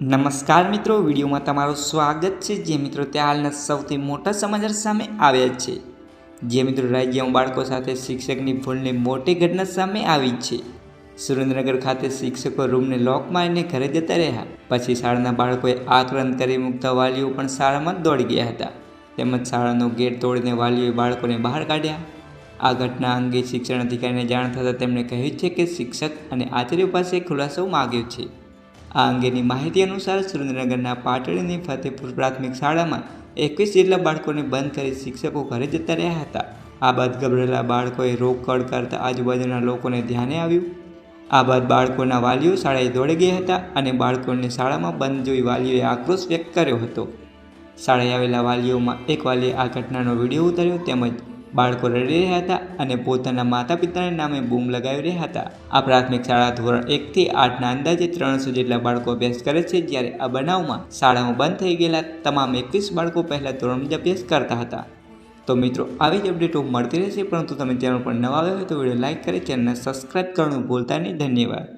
નમસ્કાર મિત્રો, વિડીયોમાં તમારું સ્વાગત છે. જે મિત્રો તે હાલના સૌથી મોટા સમાચાર સામે આવ્યા છે. જે મિત્રો રાજ્યમાં બાળકો સાથે શિક્ષકની ભૂલની મોટી ઘટના સામે આવી છે. સુરેન્દ્રનગર ખાતે શિક્ષકો રૂમને લોક મારીને ઘરે જતા રહ્યા. પછી શાળાના બાળકોએ આક્રંદ કરી મૂકતા વાલીઓ પણ શાળામાં દોડી ગયા હતા. તેમજ શાળાનો ગેટ તોડીને વાલીઓએ બાળકોને બહાર કાઢ્યા. આ ઘટના અંગે શિક્ષણ અધિકારીને જાણ થતાં તેમણે કહ્યું છે કે શિક્ષક અને આચાર્યો પાસે ખુલાસો માગ્યો છે. આ અંગેની માહિતી અનુસાર સુરેન્દ્રનગરના પાટડીની ફતેપુર પ્રાથમિક શાળામાં એકવીસ જેટલા બાળકોને બંધ કરી શિક્ષકો ઘરે જતા રહ્યા હતા. આ બાદ ગભરેલા બાળકોએ રોકડ કરતા આજુબાજુના લોકોને ધ્યાને આવ્યું. આ બાદ બાળકોના વાલીઓ શાળાએ દોડી ગયા હતા અને બાળકોને શાળામાં બંધ જોઈ વાલીઓએ આક્રોશ વ્યક્ત કર્યો હતો. શાળાએ આવેલા વાલીઓમાં એક વાલીએ આ ઘટનાનો વીડિયો ઉતાર્યો તેમજ બાળકો રડી રહ્યા હતા અને પોતાના માતા પિતાના નામે બૂમ લગાવી રહ્યા હતા. આ પ્રાથમિક શાળા ધોરણ એકથી આઠના અંદાજે ત્રણસો જેટલા બાળકો અભ્યાસ કરે છે જ્યારે આ બનાવમાં શાળામાં બંધ થઈ ગયેલા તમામ એકવીસ બાળકો પહેલાં ધોરણ જ અભ્યાસ કરતા હતા. તો મિત્રો, આવી જ અપડેટો મળતી રહેશે, પરંતુ તમે ચેનલ પર નવા આવ્યા હોય તો વીડિયો લાઇક કરી ચેનલને સબસ્ક્રાઇબ કરવાનું ભૂલતા નહીં. ધન્યવાદ.